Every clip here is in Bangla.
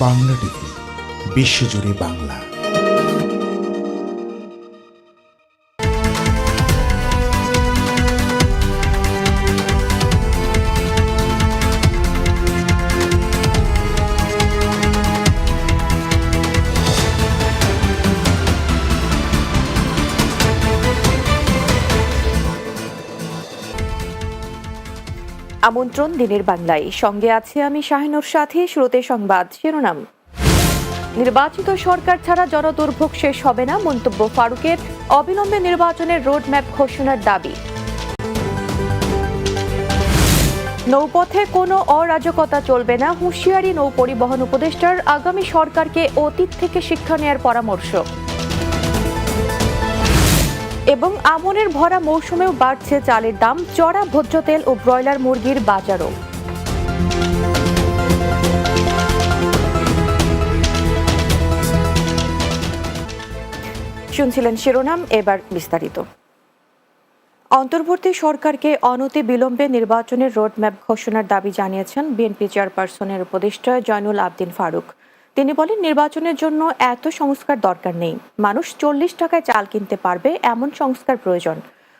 বাংলা টিভি বিশ্বজুড়ে বাংলা। আমন্ত্রণ দিনের বাংলায়। সঙ্গে আছে আমি শাহিনুর সাথী শুরুতে সংবাদ শিরোনাম। নির্বাচিত সরকার ছাড়া জনদুর্ভোগ শেষ হবে না মন্তব্য ফারুকের অবিলম্বে নির্বাচনের রোডম্যাপ ঘোষণার দাবি। নৌপথে কোনো অরাজকতা চলবে না, হুঁশিয়ারি নৌ পরিবহন উপদেষ্টার। আগামী সরকারকে অতীত থেকে শিক্ষা নেয়ার পরামর্শ। এবং আমনের ভরা মৌসুমেও বাড়ছে চালের দাম, চড়া ভোজ্য তেল ও ব্রয়লার মুরগির বাজারও। শুনছিলেন শিরোনাম, এবার বিস্তারিত। অন্তর্বর্তী সরকারকে অনতি বিলম্বে নির্বাচনের রোডম্যাপ ঘোষণার দাবি জানিয়েছেন বিএনপি চেয়ারপারসনের উপদেষ্টা জয়নুল আবদিন ফারুক। তিনি বলেন, নির্বাচনের জন্য এত সংস্কার দরকার নেই। মানুষ চল্লিশ টাকায় চাল কিনতে পারবে, এমন সংস্কার প্রয়োজন।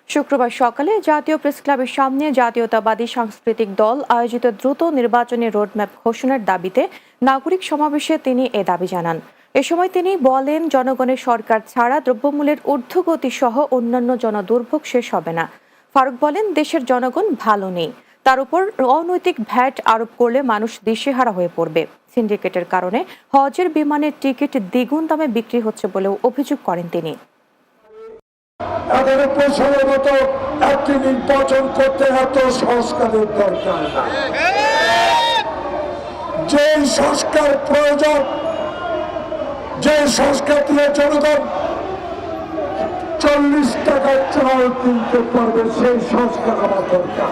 শুক্রবার সকালে জাতীয় প্রেস ক্লাবের সামনে জাতীয়তাবাদী সাংস্কৃতিক দল আয়োজিত দ্রুত নির্বাচনের রোডম্যাপ ঘোষণার দাবিতে নাগরিক সমাবেশে তিনি এ দাবি জানান। এ সময় তিনি বলেন, জনগণের সরকার ছাড়া দ্রব্যমূল্যের ঊর্ধ্বগতি সহ অন্যান্য জনদুর্ভোগ শেষ হবে না। ফারুক বলেন, দেশের জনগণ ভালো নেই। তার উপর অনৈতিক ভ্যাট আরোপ করলে মানুষ দিশেহারা হয়ে পড়বে। সিন্ডিকেটের কারণে হজের বিমানের টিকিট দ্বিগুণ দামে বিক্রি হচ্ছে বলেও অভিযোগ করেন তিনি। একটি নির্বাচন করতে এত সংস্কারের দরকার যে সংস্কার প্রয়োজন যে সংস্কার দিয়ে জনগণ চল্লিশ টাকার চাল কিনতে পারবে, সেই সংস্কার আমার দরকার।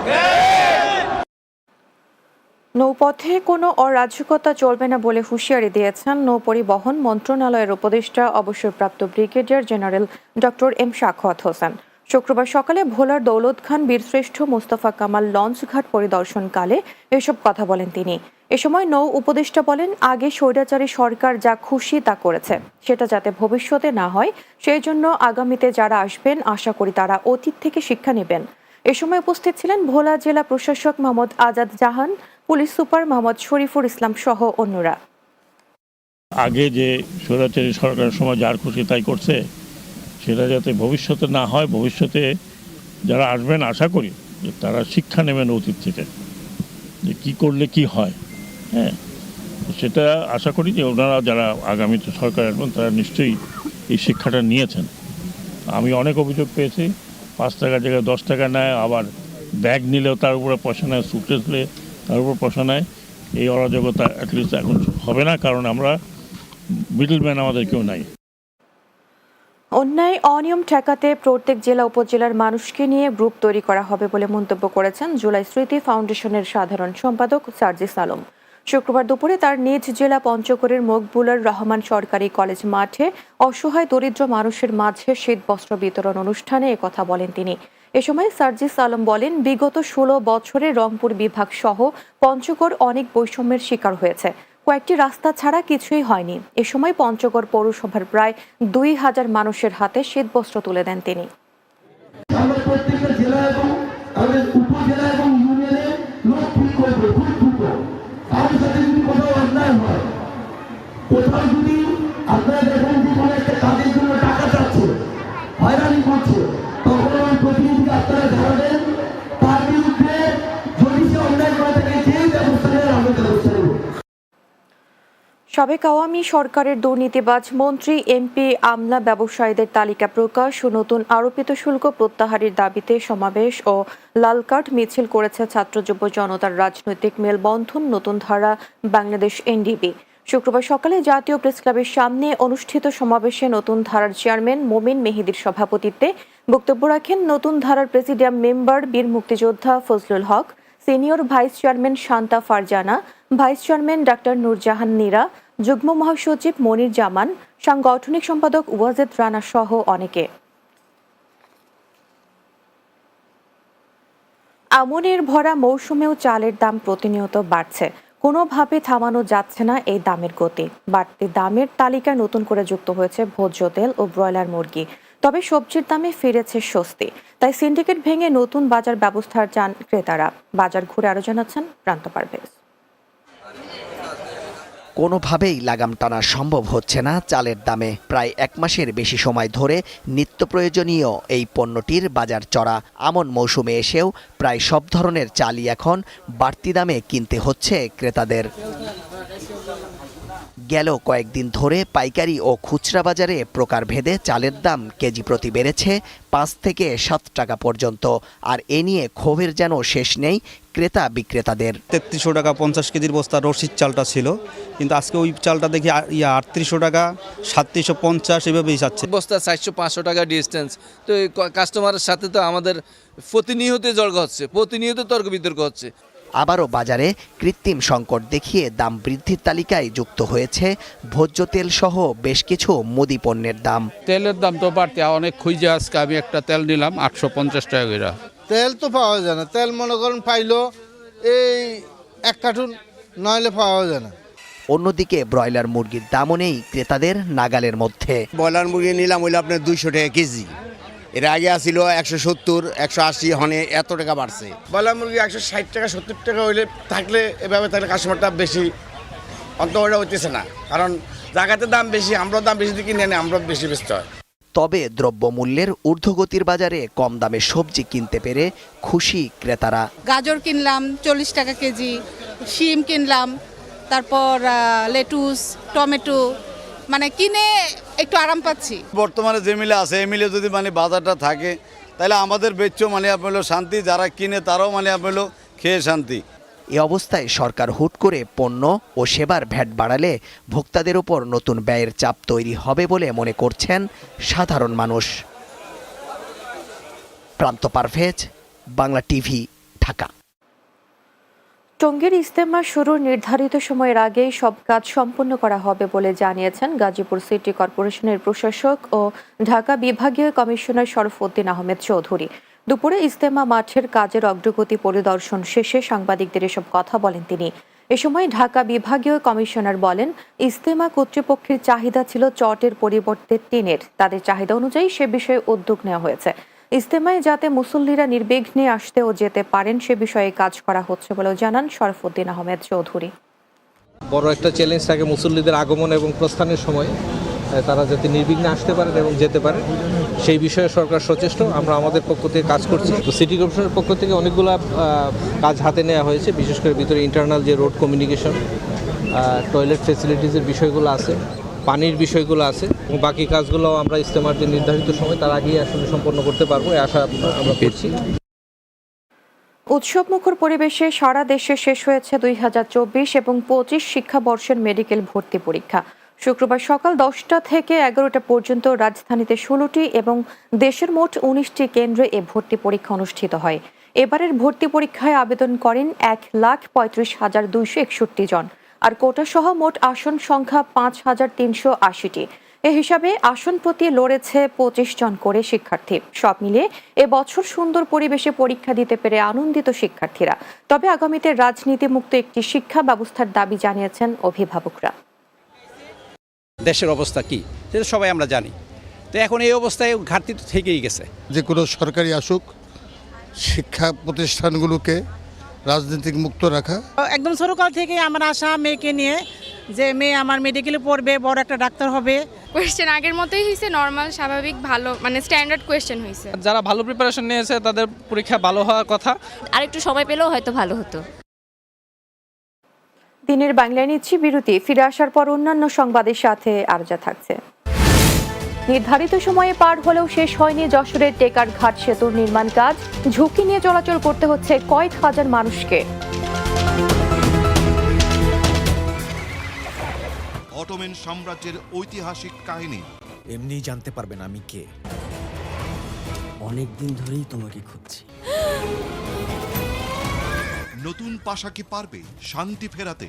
নৌপথে কোনো অরাজকতা চলবে না বলে হুঁশিয়ারি দিয়েছেন নৌ পরিবহন মন্ত্রণালয়ের উপদেষ্টা, অবসরপ্রাপ্ত brigadier general doctor M Shakhawat Hossain. শুক্রবার সকালে ভোলার দৌলত খান বীরশ্রেষ্ঠ মোস্তফা কামাল লঞ্চঘাট পরিদর্শনকালে এসব কথা বলেন তিনি। এ সময় নৌ উপদেষ্টা বলেন, আগে স্বৈরাচারী সরকার যা খুশি তা করেছে, সেটা যাতে ভবিষ্যতে না হয়, সেই জন্য আগামীতে যারা আসবেন, আশা করি তারা অতীত থেকে শিক্ষা নেবেন। এ সময় উপস্থিত ছিলেন ভোলা জেলা প্রশাসক মোহাম্মদ আজাদ জাহান পুলিশ সুপার মোহাম্মদ শরীফুর ইসলাম সহ অন্যরা। আগে যে স্বৈরাচারী সরকারের সময় যার খুশি তাই করছে, সেটা যাতে ভবিষ্যতে না হয়, ভবিষ্যতে যারা আসবেন আশা করি যে তারা শিক্ষা নেবেন অতীত থেকে, যে কী করলে কি হয় হ্যাঁ? সেটা আশা করি যে ওনারা যারা আগামীতে সরকার আসবেন, তারা নিশ্চয়ই এই শিক্ষাটা নিয়েছেন। আমি অনেক অভিযোগ পেয়েছি, পাঁচ টাকার জায়গায় দশ টাকা নেয়, আবার ব্যাগ নিলেও তার উপরে পয়সা নেয় সুটকেস তার উপর পয়সা নেয় এই অরাজকতা অ্যাটলিস্ট এখন হবে না, কারণ আমরা মিডলম্যান আমাদের কেউ নাই। অন্যায়, অনিয়ম ঠেকাতে প্রত্যেক জেলা, উপজেলার মানুষকে নিয়ে গ্রুপ তৈরি করা হবে বলে মন্তব্য করেছেন জুলাই স্মৃতি ফাউন্ডেশনের সাধারণ সম্পাদক সার্জিস আলম। শুক্রবার দুপুরে তার নিজ জেলা পঞ্চগড়ের মকবুলার রহমান সরকারি কলেজ মাঠে অসহায়, দরিদ্র মানুষের মাঝে শীত বস্ত্র বিতরণ অনুষ্ঠানে কথা বলেন তিনি। এ সময় সার্জিস আলম বলেন, বিগত ষোলো বছরে রংপুর বিভাগ সহ পঞ্চগড় অনেক বৈষম্যের শিকার হয়েছে। কয়েকটি রাস্তা ছাড়া কিছুই হয়নি। এ সময় পঞ্চগড় পৌরসভার প্রায় দুই হাজার মানুষের হাতে শীতবস্ত্র তুলে দেন তিনি। কোথাও যদি আপনারা দেখেন যে কোনো একটা কাজের জন্য টাকা চাচ্ছে, হয়রানি করছে সাবেক আওয়ামী সরকারের দুর্নীতিবাজ মন্ত্রী এমপি আমলা ব্যবসায়ীদের তালিকা প্রকাশ ও নতুন আরোপিত শুল্ক প্রত্যাহারের দাবিতে সমাবেশ ও লালকার্ড মিছিল করেছে ছাত্র যুব জনতার রাজনৈতিক মেলবন্ধন নতুন ধারা বাংলাদেশ এনডিবি শুক্রবার সকালে জাতীয় প্রেস ক্লাবের সামনে অনুষ্ঠিত সমাবেশে নতুন ধারার চেয়ারম্যান মোমিন মেহেদির সভাপতিত্বে বক্তব্য রাখেন নতুন ধারার প্রেসিডিয়াম মেম্বার বীর মুক্তিযোদ্ধা Fazlul Haque, senior vice chairman Shanta Farzana, vice chairman doctor Nurjahan Nira, যুগ্ম মহাসচিব মনির জামান, সাংগঠনিক সম্পাদক ওয়াজেদ রানা সহ অনেকে। আমনের ভরা মৌসুমেও চালের দাম প্রতিনিয়ত বাড়ছে। কোনোভাবে থামানো যাচ্ছে না এই দামের গতি। বাড়তি দামের তালিকায় নতুন করে যুক্ত হয়েছে ভোজ্য তেল ও ব্রয়লার মুরগি। তবে সবজির দামে ফিরেছে স্বস্তি। তাই সিন্ডিকেট ভেঙে নতুন বাজার ব্যবস্থার চান ক্রেতারা। বাজার ঘুরে আরও জানাচ্ছেন প্রান্ত পারভেজ। কোনোভাবেই লাগাম টানা সম্ভব হচ্ছে না চালের দামে। প্রায় এক মাসের বেশি সময় ধরে নিত্য প্রয়োজনীয় এই পণ্যটির বাজার চড়া আমন মৌসুমে এসেও প্রায় সব ধরনের চালই এখন বাড়তি দামে কিনতে হচ্ছে ক্রেতাদের। গেল কয়েকদিন ধরে পাইকারি ও খুচরা বাজারে প্রকারভেদে চালের দাম কেজি প্রতি বেড়েছে পাঁচ থেকে সাত টাকা পর্যন্ত। আর এ নিয়ে ক্ষোভের যেন শেষ নেই ক্রেতা বিক্রেতাদের। তেত্রিশশো টাকা পঞ্চাশ কেজির বস্তা রসিদ চালটা ছিল কিন্তু আজকে ওই চালটা দেখি ইয়া আটত্রিশশো টাকা সাতত্রিশশো পঞ্চাশ এভাবেই যাচ্ছে। বস্তা চারশো পাঁচশো টাকা ডিস্টেন্স তো এই কাস্টমারের সাথে তো আমাদের প্রতিনিয়ত জর্গ হচ্ছে প্রতিনিয়ত তর্ক বিতর্ক হচ্ছে। আবারও বাজারে কৃত্রিম সংকট দেখিয়ে দাম বৃদ্ধির তালিকায় যুক্ত হয়েছে ভোজ্য তেল সহ বেশ কিছু মুদি পণ্যের দাম। তেলের দাম তো বাড়তে অনেক খুঁজে আজকে আমি একটা তেল নিলাম আটশো পঞ্চাশ টাকা করে। তেল তো পাওয়া যায় না তেল মনে করেন পাইলো এই এক কার্টুন নইলে পাওয়া যায় না। অন্যদিকে ব্রয়লার মুরগির দামও নেই ক্রেতাদের নাগালের মধ্যে। ব্রয়লার মুরগি নিলাম হইল আপনার দুইশো টাকা কেজি। এর আগে আসছিল একশো সত্তর একশো আশি হনে এত টাকা বাড়ছে। ব্রয়লার মুরগি একশো ষাট টাকা সত্তর টাকা হইলে থাকলে এভাবে থাকলে কাস্টমারটা বেশি অন্তটা হইতেছে না। কারণ জায়গাতে দাম বেশি আমরাও দাম বেশি দিয়ে কিনে আনি আমরা বেশি বেচতে হয়। তবে দ্রব্যমূল্যের ঊর্ধ্বগতির বাজারে কম দামে সবজি কিনতে পেরে খুশি ক্রেতারা। গাজর কিনলাম চল্লিশ টাকা কেজি শিম কিনলাম তারপর লেটুস টমেটো মানে কিনে একটু আরাম পাচ্ছি। বর্তমানে যে মিলে আছে এই মিলে যদি মানে বাজারটা থাকে তাহলে আমাদের বেচ্চ মানে আপনার শান্তি যারা কিনে তারাও মানে আপনার খেয়ে শান্তি। এ অবস্থায় সরকার হুট করে পণ্য ও সেবার ভ্যাট বাড়ালে ভোক্তাদের ওপর নতুন ব্যয়ের চাপ তৈরি হবে বলে মনে করছেন সাধারণ মানুষ। প্রান্ত পারভেজ বাংলা টিভি ঢাকা। টঙ্গীর ইস্তেমা শুরুর নির্ধারিত সময়ের আগেই সব কাজ সম্পন্ন করা হবে বলে জানিয়েছেন গাজীপুর সিটি কর্পোরেশনের প্রশাসক ও ঢাকা বিভাগীয় কমিশনার শরফউদ্দিন আহমেদ চৌধুরী। দুপুরে ইস্তেমা মাঠের কাজের অগ্রগতি পরিদর্শন শেষে সাংবাদিকদের এসব কথা বলেন তিনি। এ সময় ঢাকা বিভাগীয় কমিশনার বলেন ইস্তেমা কর্তৃপক্ষের চাহিদা ছিল চটের পরিবর্তে টিনের। তাদের চাহিদা অনুযায়ী সে বিষয়ে উদ্যোগ নেওয়া হয়েছে। ইস্তেমায় যাতে মুসল্লিরা নির্বিঘ্নে আসতে ও যেতে পারেন, সে বিষয়ে কাজ করা হচ্ছে বলেও জানান শরফুদ্দিন আহমেদ চৌধুরী। বড় একটা চ্যালেঞ্জ থাকে মুসল্লিদের আগমন এবং প্রস্থানের সময় তারা যাতে নির্বিঘ্নে আসতে পারেন এবং যেতে পারেন, সেই বিষয়ে সরকার সচেষ্ট। আমরা আমাদের পক্ষ থেকে কাজ করছি। তো সিটি কর্পোরেশনের পক্ষ থেকে অনেকগুলো কাজ হাতে নেওয়া হয়েছে। বিশেষ করে ভিতরে ইন্টারনাল যে রোড কমিউনিকেশন টয়লেট ফেসিলিটিসের বিষয়গুলো আছে। পানির বিষয়গুলো আছে বাকি কাজগুলো আমরা ইস্তেমার যে নির্ধারিত সময় তার আগেই আসলে সম্পন্ন করতে পারব আশা আমরা করছি। উৎসবমুখর পরিবেশে সারা দেশে শেষ হয়েছে দুই হাজার চব্বিশ এবং পঁচিশ শিক্ষাবর্ষের মেডিকেল ভর্তি পরীক্ষা। শুক্রবার সকাল দশটা থেকে এগারোটা পর্যন্ত রাজধানীতে ষোলোটি এবং দেশের মোট উনিশটি কেন্দ্রে এ ভর্তি পরীক্ষা অনুষ্ঠিত হয়। এবারের ভর্তি পরীক্ষায় আবেদন করেন এক লাখ পঁয়ত্রিশ হাজার দুইশো একষট্টি জন। আর কোটা সহ মোট আসন সংখ্যা পাঁচ হাজার তিনশো আশিটি। এ হিসাবে আসন প্রতি লড়েছে পঁচিশ জন করে শিক্ষার্থী। সব মিলিয়ে এবছর সুন্দর পরিবেশে পরীক্ষা দিতে পেরে আনন্দিত শিক্ষার্থীরা। তবে আগামীতে রাজনীতিমুক্ত একটি শিক্ষা ব্যবস্থার দাবি জানিয়েছেন অভিভাবকরা। দেশের অবস্থা কি সেটা সবাই আমরা জানি। তো এখন এই অবস্থায় ঘাটতি তো থেকেই গেছে। যে কোনো সরকারি আসুক শিক্ষা প্রতিষ্ঠানগুলোকে রাজনৈতিক মুক্ত রাখা। একদম ছোটকাল থেকে আমার আশা মেয়েকে নিয়ে যে মেয়ে আমার মেডিকেলে পড়বে বড় একটা ডাক্তার হবে। কোয়েশ্চেন আগের মতোই হয়েছে নর্মাল স্বাভাবিক ভালো মানে স্ট্যান্ডার্ড কোয়েশ্চেন হয়েছে যারা ভালো প্রিপারেশন নিয়েছে তাদের পরীক্ষা ভালো হওয়ার কথা। আর একটু সময় পেলেও হয়তো ভালো হতো। দিনের বাংলায় নিচ্ছি বিরতি ফিরে আসার পর অন্যান্য সংবাদের সাথে আরজা থাকছে। নির্ধারিত সময়ে পার হলেও শেষ হয়নি যশোরের টেকার ঘাট সেতুর নির্মাণ কাজ। ঝুঁকি নিয়ে চলাচল করতে হচ্ছে কয়েক হাজার মানুষকে। অটোমেন সাম্রাজ্যের ঐতিহাসিক কাহিনী। এমনি জানতে পারবেন আমি কে। অনেক দিন ধরেই তোমাকে খুঁজছি। নতুন পাশা কি পারবে শান্তি ফেরাতে?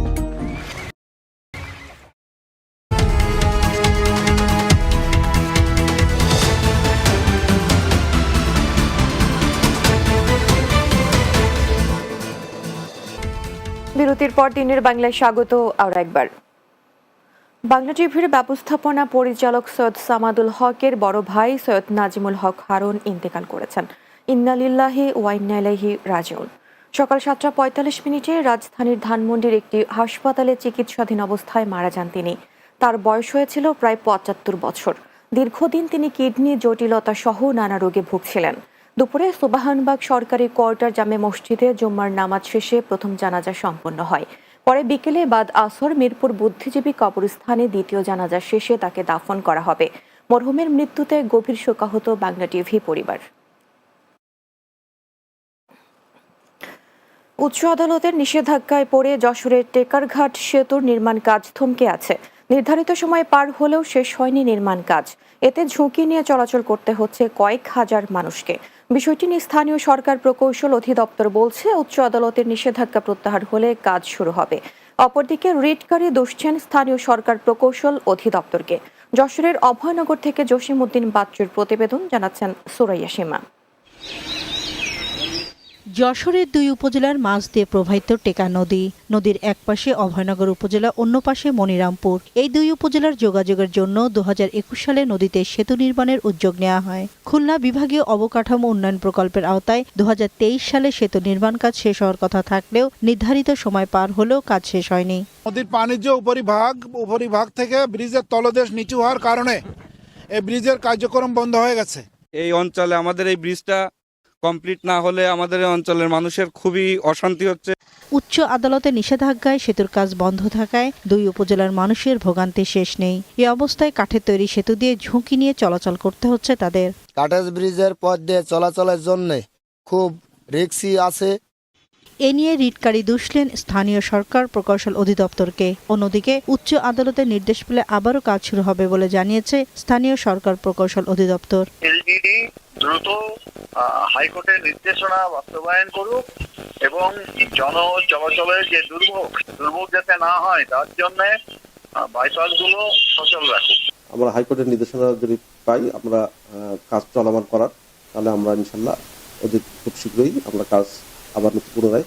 বিরতির পর দিনের বাংলায় স্বাগত আর একবার। বাংলা টিভির ব্যবস্থাপনা পরিচালক সৈয়দ সামাদুল হকের বড় ভাই সৈয়দ নাজিমুল হক হারুন ইন্তেকাল করেছেন। ইন্নালিল্লাহি ওয়াইনালাহি রাজিউন। সকাল সাতটা পঁয়তাল্লিশ মিনিটে রাজধানীর ধানমন্ডির একটি হাসপাতালে চিকিৎসাধীন অবস্থায় মারা যান তিনি। তার বয়স হয়েছিল প্রায় পঁচাত্তর বছর। দীর্ঘদিন তিনি কিডনি জটিলতা সহ নানা রোগে ভুগছিলেন। দুপুরে সুবাহানবাগ সরকারি কোয়ার্টার জামে মসজিদে জুম্মার নামাজ শেষে প্রথম জানাজা সম্পন্ন হয়। পরে বিকেলে বাদ আসর মিরপুর বুদ্ধিজীবী কবরস্থানে দ্বিতীয় জানাজা শেষে তাকে দাফন করা হবে। মরহুমের মৃত্যুতে গভীর শোকাহত বাংলা টিভি পরিবার। উচ্চ আদালতের নিষেধাজ্ঞায় পড়ে যশোরের টেকারঘাট সেতুর নির্মাণ কাজ থমকে আছে। নির্ধারিত সময় পার হলেও শেষ হয়নি নির্মাণ কাজ। এতে ঝুঁকি নিয়ে চলাচল করতে হচ্ছে কয়েক হাজার মানুষকে। বিষয়টি নিয়ে স্থানীয় সরকার প্রকৌশল অধিদপ্তর বলছে, উচ্চ আদালতের নিষেধাজ্ঞা প্রত্যাহার হলে কাজ শুরু হবে। অপরদিকে রিটকারী দুষছেন স্থানীয় সরকার প্রকৌশল অধিদপ্তরকে। যশোরের অভয়নগর থেকে জসিম উদ্দিন বাচ্চুর প্রতিবেদন জানাচ্ছেন সুরাইয়া সীমা। যশোরের দুই উপজেলার মাঝ দিয়ে প্রবাহিত টেকা নদী। নদীর এক পাশে অভয়নগর উপজেলা অন্য পাশে মনিরামপুর। এই দুই উপজেলার যোগাযোগের জন্য দুহাজার একুশ সালে নদীতে সেতু নির্মাণের উদ্যোগ নেওয়া হয়। খুলনা বিভাগীয় অবকাঠামো উন্নয়ন প্রকল্পের আওতায় দুহাজার তেইশ সালে সেতু নির্মাণ কাজ শেষ হওয়ার কথা থাকলেও নির্ধারিত সময় পার হলেও কাজ শেষ হয়নি। নদীর পানির যে উপরিভাগ উপরিভাগ থেকে ব্রিজের তলদেশ নিচু হওয়ার কারণে এই ব্রিজের কার্যক্রম বন্ধ হয়ে গেছে। এই অঞ্চলে আমাদের এই ব্রিজটা কমপ্লিট না হলে আমাদের অঞ্চলের মানুষের খুবই অশান্তি হচ্ছে। উচ্চ আদালতের নিষেধাজ্ঞায় সেতুর কাজ বন্ধ থাকায় দুই উপজেলার মানুষের ভোগান্তি শেষ নেই। এ অবস্থায় কাঠের তৈরি সেতু দিয়ে ঝুঁকি নিয়ে চলাচল করতে হচ্ছে তাদের। কাটেজ ব্রিজের পথ দিয়ে চলাচলের জন্য খুব রিক্সি আছে। এ নিয়ে রিটকারী দুষলেন স্থানীয় সরকার প্রকৌশল অধিদপ্তরকে। অন্যদিকে উচ্চ আদালতের নির্দেশ পেলে আবারও কাজ শুরু হবে বলে জানিয়েছে স্থানীয় সরকার প্রকৌশল অধিদপ্তর। এলজিডি দ্রুত হাইকোর্টের নির্দেশনা বাস্তবায়ন করুক এবং জন চলাচলের যে দুর্ভোগ দুর্ভোগ যাতে না হয়, তার জন্য বাইপাসগুলো সচল রাখুক। আমরা হাইকোর্টের নির্দেশনা যদি পাই, আমরা কাজ চলমান করার, তাহলে আমরা ইনশাল্লাহ অতি খুব শীঘ্রই আমরা কাজ আবার পুনরায়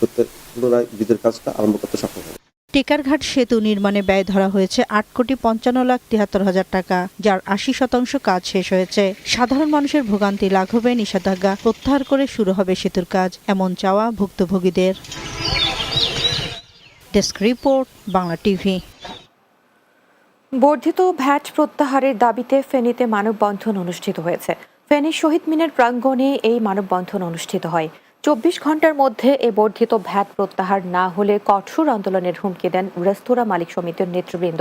করতে, পুনরায় ব্রিজের কাজটা আরম্ভ করতে সক্ষম হব। টেকারঘাট সেতু নির্মাণে ব্যয় ধরা হয়েছে আট কোটি পঞ্চান্ন লাখ তিয়াত্তর হাজার টাকা, যার আশি শতাংশ কাজ শেষ হয়েছে। সাধারণ মানুষের ভোগান্তি লাঘবে, নিষেধাজ্ঞা প্রত্যাহার করে শুরু হবে সেতুর কাজ। এমন চাওয়া ভুক্তভোগীদের। Desk report, Bangla TV. বর্ধিত ভ্যাট প্রত্যাহারের দাবিতে ফেনীতে মানববন্ধন অনুষ্ঠিত হয়েছে। ফেনী শহীদ মিনার প্রাঙ্গণে এই মানববন্ধন অনুষ্ঠিত হয়। চব্বিশ ঘণ্টার মধ্যে এ বর্ধিত ভ্যাট প্রত্যাহার না হলে কঠোর আন্দোলনের হুমকি দেন রেস্তোরাঁ মালিক সমিতির নেতৃবৃন্দ।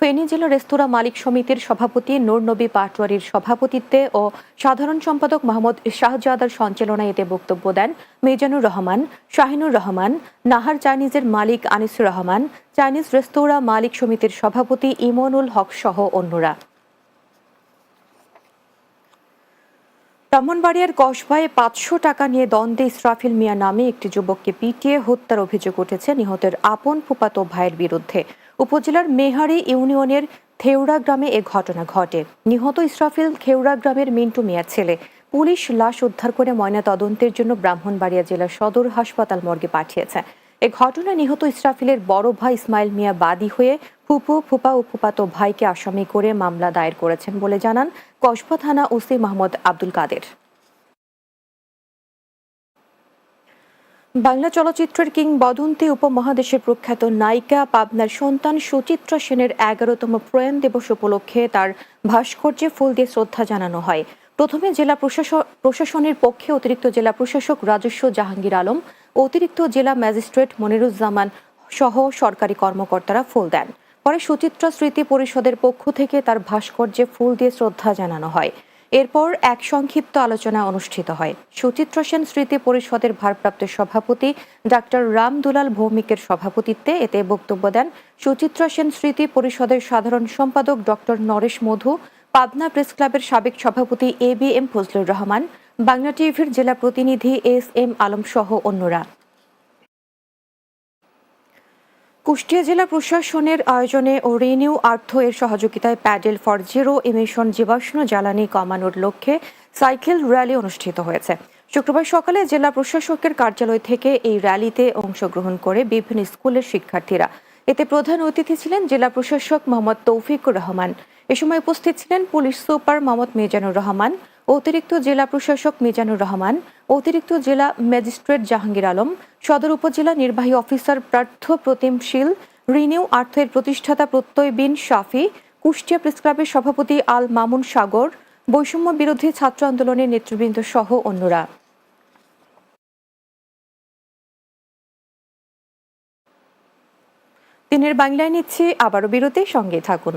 ফেনী জেলা রেস্তোরাঁ মালিক সমিতির সভাপতি নূর নবী পাটোয়ারির সভাপতিত্বে ও সাধারণ সম্পাদক মোহাম্মদ শাহজাদার সঞ্চালনায় এতে বক্তব্য দেন মিজানুর রহমান, শাহিনুর রহমান, নাহার চাইনিজের মালিক আনিসুর রহমান, চাইনিজ রেস্তোরাঁ মালিক সমিতির সভাপতি ইমনুল হক সহ অন্যরা। ব্রাহ্মণবাড়িয়ার কসবায় পাঁচশো টাকা নিয়ে দ্বন্দ্বে ইসরাফিল মিয়া নামে একটি যুবককে পিটিয়ে হত্যার অভিযোগ উঠেছে নিহতের আপন ফুপাতো ভাইয়ের বিরুদ্ধে। উপজেলার মেহারি ইউনিয়নের থেউড়া গ্রামে এ ঘটনা ঘটে। নিহত ইসরাফিল খেউড়া গ্রামের মিন্টু মিয়ার ছেলে। পুলিশ লাশ উদ্ধার করে ময়না তদন্তের জন্য ব্রাহ্মণবাড়িয়া জেলার সদর হাসপাতাল মর্গে পাঠিয়েছে। এ ঘটনায় নিহত ইসরাফিলের বড় ভাই ইসমাইল মিয়া বাদী হয়ে ফুপু, ফুপা ও ফুপাতো ভাইকে আসামি করে মামলা দায়ের করেছেন বলে জানান কসবা থানা ওসি মাহমুদ আব্দুল কাদের। বাংলা চলচ্চিত্রের কিংবদন্তি উপমহাদেশের প্রখ্যাত নায়িকা পাবনার সন্তান সুচিত্রা সেনের এগারোতম প্রয়াণ দিবস উপলক্ষে তার ভাস্কর্যে ফুল দিয়ে শ্রদ্ধা জানানো হয়। প্রথমে জেলা প্রশাসন প্রশাসনের পক্ষে অতিরিক্ত জেলা প্রশাসক রাজস্ব জাহাঙ্গীর আলম, অতিরিক্ত জেলা ম্যাজিস্ট্রেট মনিরুজ্জামান সহ সরকারি কর্মকর্তারা ফুল দেন। পরে সুচিত্রা স্মৃতি পরিষদের পক্ষ থেকে তার ভাস্কর্যে ফুল দিয়ে শ্রদ্ধা জানানো হয়। এরপর এক সংক্ষিপ্ত আলোচনা অনুষ্ঠিত হয়। সুচিত্রা সেন স্মৃতি পরিষদের ভারপ্রাপ্ত সভাপতি ডাক্তার রামদুলাল ভৌমিকের সভাপতিত্বে এতে বক্তব্য দেন সুচিত্রা সেন স্মৃতি পরিষদের সাধারণ সম্পাদক ডক্টর নরেশ মধু, পাবনা প্রেস ক্লাবের সাবেক সভাপতি A B M Fazlur Rahman, Bangla টিভির জেলা প্রতিনিধি এস এম আলম সহ অন্যরা। কুষ্টিয়া জেলা প্রশাসনের আয়োজনে ও রিনিউ আর্থ এর সহযোগিতায় প্যাডেল ফর জিরো ইমিশন জীবাশ্ম জ্বালানি কমানোর লক্ষ্যে সাইকেল র্যালি অনুষ্ঠিত হয়েছে। শুক্রবার সকালে জেলা প্রশাসকের কার্যালয় থেকে এই র্যালিতে অংশগ্রহণ করে বিভিন্ন স্কুলের শিক্ষার্থীরা। এতে প্রধান অতিথি ছিলেন জেলা প্রশাসক মোহাম্মদ তৌফিকুর রহমান। এ সময় উপস্থিত ছিলেন পুলিশ সুপার মোহাম্মদ মিজানুর রহমান অতিরিক্ত জেলা প্রশাসক মিজানুর রহমান, অতিরিক্ত জেলা ম্যাজিস্ট্রেট জাহাঙ্গীর আলম, সদর উপজেলা নির্বাহী অফিসার প্রার্থ প্রতিম শীল, রিনিউ আর্থের প্রতিষ্ঠাতা প্রত্যয় বিন শাফি, কুষ্টিয়া প্রেস ক্লাবের সভাপতি আল মামুন সাগর, বৈষম্য বিরোধী ছাত্র আন্দোলনের নেতৃবৃন্দ সহ অন্যরা। দিনের বাংলায় নিচ্ছি আবারও বিরতি, সঙ্গে থাকুন।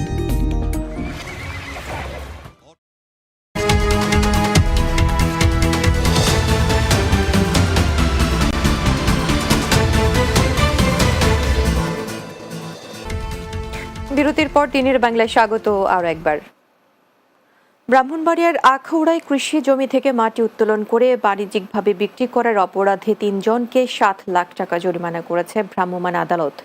বিরতির পর দিনের বাংলায় স্বাগত আরও একবার। ব্রাহ্মণবাড়িয়ার আখাউড়ায় কৃষি জমি থেকে মাটি উত্তোলন করে বাণিজ্যিকভাবে বিক্রি করার অপরাধে তিনজনকে সাত লাখ টাকা জরিমানা করেছে ভ্রাম্যমাণ আদালত।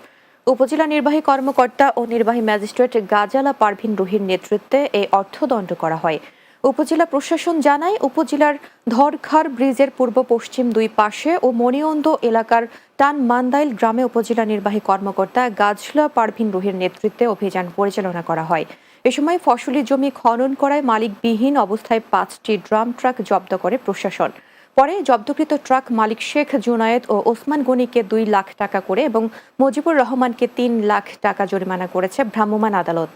উপজেলা নির্বাহী কর্মকর্তা ও নির্বাহী ম্যাজিস্ট্রেট গাজালা পারভিন রুহির নেতৃত্বে এই অর্থদণ্ড করা হয়। উপজেলা প্রশাসন জানায়, উপজেলার ধরখার ব্রিজের পূর্ব পশ্চিম দুই পাশে ও মণিয়ন্দ এলাকার টান মান্দাইল গ্রামে উপজেলা নির্বাহী কর্মকর্তা গাজলা পারভিন রুহির নেতৃত্বে অভিযান পরিচালনা করা হয়। এ সময় ফসলি জমি খনন করায় মালিকবিহীন অবস্থায় পাঁচটি ড্রাম ট্রাক জব্দ করে প্রশাসন। পরে জব্দকৃত ট্রাক মালিক শেখ জুনায়েদ ও ওসমান গনিকে দুই লাখ টাকা করে এবং মুজিবুর রহমানকে তিন লাখ টাকা জরিমানা করেছে ভ্রাম্যমাণ আদালত।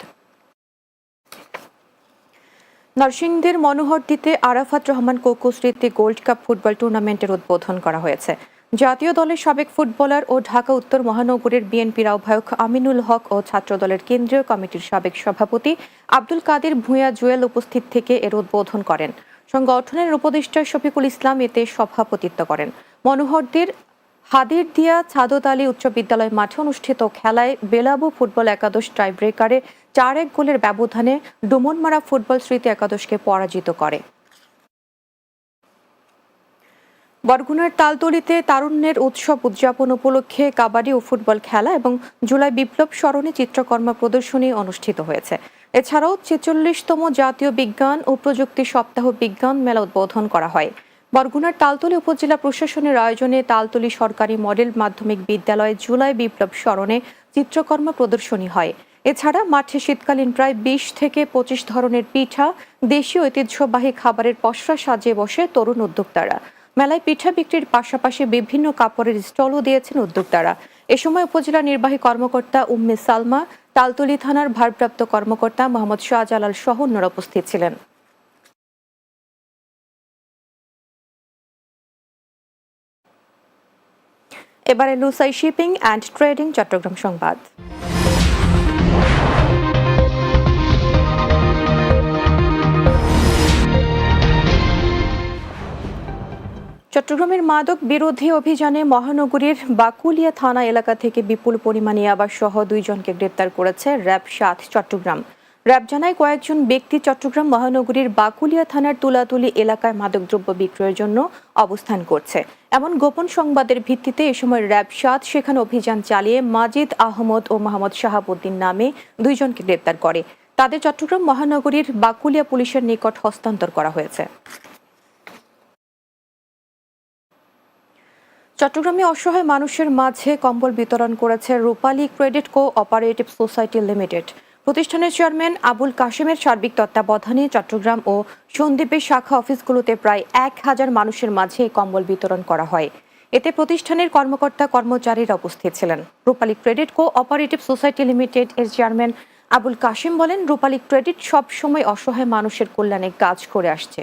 নরসিংদীর মনোহরদীতে আরাফাত রহমান কোকো স্মৃতি গোল্ড কাপ ফুটবল টুর্নামেন্টের উদ্বোধন করা হয়েছে। জাতীয় দলের সাবেক ফুটবলার ও ঢাকা উত্তর মহানগরের বিএনপির আহ্বায়ক আমিনুল হক ও ছাত্র দলের কেন্দ্রীয় কমিটির সাবেক সভাপতি আব্দুল কাদের ভূঁইয়া জুয়েল উপস্থিত থেকে এর উদ্বোধন করেন। সংগঠনের উপদেষ্টা শফিকুল ইসলাম এতে সভাপতিত্ব করেন। মনোহরদীর হাদির দিয়া ছাদত আলী উচ্চ বিদ্যালয় মাঠে অনুষ্ঠিত খেলায় বেলাবু ফুটবল একাদশ টাই ব্রেকারে চার এক গোলের ব্যবধানে ডুমনমারা ফুটবল স্মৃতি একাদশকে পরাজিত করে। বরগুনার তালতলিতে তারুণ্যের উৎসব উদযাপন উপলক্ষে কাবাডি ও ফুটবল খেলা এবং জুলাই বিপ্লব স্মরণে চিত্রকর্ম প্রদর্শনী অনুষ্ঠিত হয়েছে। এছাড়াও ছেচল্লিশতম জাতীয় বিজ্ঞান ও প্রযুক্তি সপ্তাহ বিজ্ঞান মেলা উদ্বোধন করা হয়। বরগুনার তালতলি উপজেলা প্রশাসনের আয়োজনে তালতলি সরকারি মডেল মাধ্যমিক বিদ্যালয়ে জুলাই বিপ্লব স্মরণে চিত্রকর্ম প্রদর্শনী হয়। এছাড়া মাঠে শীতকালীন প্রায় বিশ থেকে পঁচিশ ধরনের পিঠা, দেশীয় ঐতিহ্যবাহী খাবারের পসরা সাজিয়ে বসে তরুণ উদ্যোক্তারা। মেলায় পিঠা বিক্রির পাশাপাশি বিভিন্ন কাপড়ের স্টলও দিয়েছেন উদ্যোক্তারা। এ সময় উপজেলা নির্বাহী কর্মকর্তা উম্মে সালমা, তালতলি থানার ভারপ্রাপ্ত কর্মকর্তা মোহাম্মদ শাহজালাল সহ অন্যরা উপস্থিত ছিলেন। এবারে Lusai shipping and trading Chattogram সংবাদ। চট্টগ্রামের মাদক বিরোধী অভিযানে মহানগরীর বাকুলিয়া থানা এলাকা থেকে বিপুল পরিমাণে আবার সহ দুইজনকে গ্রেপ্তার করেছে র্যাব সাত চট্টগ্রাম। র্যাব জানায় কয়েকজন ব্যক্তি চট্টগ্রাম মহানগরীর বাকুলিয়া থানার তুলাতুলি এলাকায় মাদকদ্রব্য বিক্রয়ের জন্য অবস্থান করছে। এমন গোপন সংবাদের ভিত্তিতে এ সময় র্যাব সাত সেখানে অভিযান চালিয়ে মাজিদ আহমদ ও মোহাম্মদ শাহাবুদ্দিন নামে দুইজনকে গ্রেপ্তার করে। তাদের চট্টগ্রাম মহানগরীর বাকুলিয়া পুলিশের নিকট হস্তান্তর করা হয়েছে। চট্টগ্রামে অসহায় মানুষের মাঝে কম্বল বিতরণ করেছে Rupali credit co operative society limited. প্রতিষ্ঠানের চেয়ারম্যান আবুল কাশেমের সার্বিক তত্ত্বাবধানে চট্টগ্রাম ও সন্দ্বীপের শাখা অফিসগুলোতে প্রায় এক হাজার মানুষের মাঝে কম্বল বিতরণ করা হয়। এতে প্রতিষ্ঠানের কর্মকর্তা কর্মচারীরা উপস্থিত ছিলেন। Rupali credit co operative society limited এর চেয়ারম্যান আবুল কাশেম বলেন, রূপালী ক্রেডিট সবসময় অসহায় মানুষের কল্যাণে কাজ করে আসছে।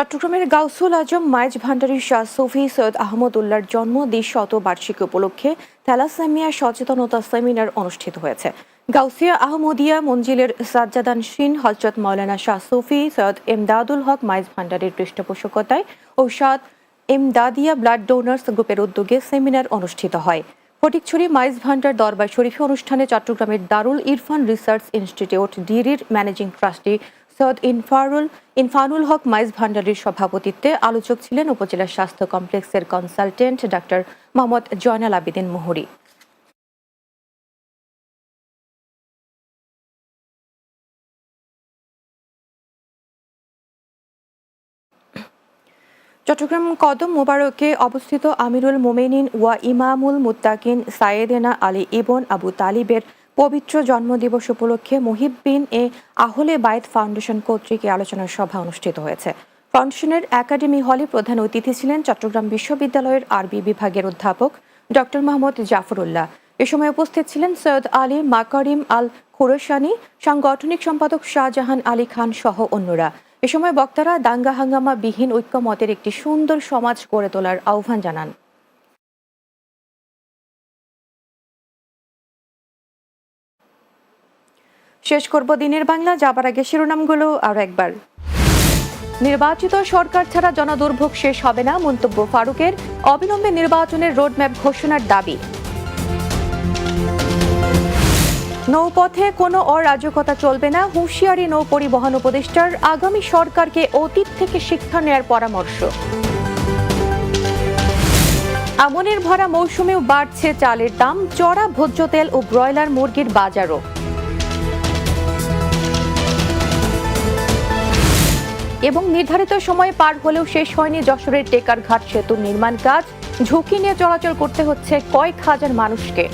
চট্টগ্রামের গাউসুল আজম, মাইজ ভান্ডারী শাহ সুফি, সৈয়দ আহমদ উল্লার জন্ম দ্বিশত বার্ষিকী উপলক্ষে থ্যালাসেমিয়া সচেতনতা সেমিনার অনুষ্ঠিত হয়েছে। গাউসিয়া আহমদিয়া মঞ্জিলের সাজ্জাদান শিন, হজরত মৌলানা শাহ সুফি, সৈয়দ এমদাদুল হক, মাইজ ভান্ডারীর পৃষ্ঠপোষকতায় ও সাদ এমদাদিয়া ব্লাড ডোনার্স গ্রুপের উদ্যোগে সেমিনার অনুষ্ঠিত হয়। ফটিকছড়ি মাইজ ভান্ডার দরবার শরীফে অনুষ্ঠানে চট্টগ্রামের দারুল ইরফান রিসার্চ ইনস্টিটিউট, ডিরির ম্যানেজিং ট্রাস্টি সৈয়দ ইনফারুল, ইনফানুল হক মাইজ ভান্ডারির সভাপতিত্বে আলোচক ছিলেন উপজেলা স্বাস্থ্য কমপ্লেক্সের কনসালটেন্ট ডাক্তার মোহাম্মদ জয়নাল আবিদিন মোহরি। চট্টগ্রাম কদম মোবারকে অবস্থিত আমিরুল মোমেনিন ওয়া ইমামুল মুত্তাকিন সায়েদেনা আলী ইবন আবু তালিবের পবিত্র জন্মদিবস উপলক্ষে মুহিব্বিন এ আহলে বায়েত ফাউন্ডেশন কর্তৃক আলোচনা সভা অনুষ্ঠিত হয়েছে। ফাউন্ডেশনের একাডেমি হলে প্রধান অতিথি ছিলেন চট্টগ্রাম বিশ্ববিদ্যালয়ের আরবি বিভাগের অধ্যাপক ডক্টর মোহাম্মদ জাফরুল্লাহ। এ সময় উপস্থিত ছিলেন সৈয়দ আলী মাকারিম আল খুরসানি সাংগঠনিক সম্পাদক শাহজাহান আলী খান সহ অন্যরা। এ সময় বক্তারা দাঙ্গা হাঙ্গামা বিহীন ঐক্যমতের একটি সুন্দর সমাজ গড়ে তোলার আহ্বান জানান। শেষ করব দিনের বাংলা, যাবার আগে শিরোনামগুলো আরও একবার। নির্বাচিত সরকার ছাড়া জনদুর্ভোগ শেষ হবে না, মন্তব্য ফারুকের। অবিলম্বে নির্বাচনের রোডম্যাপ ঘোষণার দাবি। নৌপথে কোনো অরাজকতা চলবে না, হুঁশিয়ারি নৌ পরিবহন উপদেষ্টার। আগামী সরকারকে অতীত থেকে শিক্ষা নেয়ার পরামর্শ। আমনের ভরা মৌসুমেও বাড়ছে চালের দাম, চড়া ভোজ্য তেল ও ব্রয়লার মুরগির বাজারও। এবং নির্ধারিত সময় পার হলেও শেষ হয়নি যশোরের টেকার ঘাট সেতু নির্মাণ কাজ। ঝুঁকি নিয়ে চলাচল করতে হচ্ছে কয়েক হাজার মানুষকে।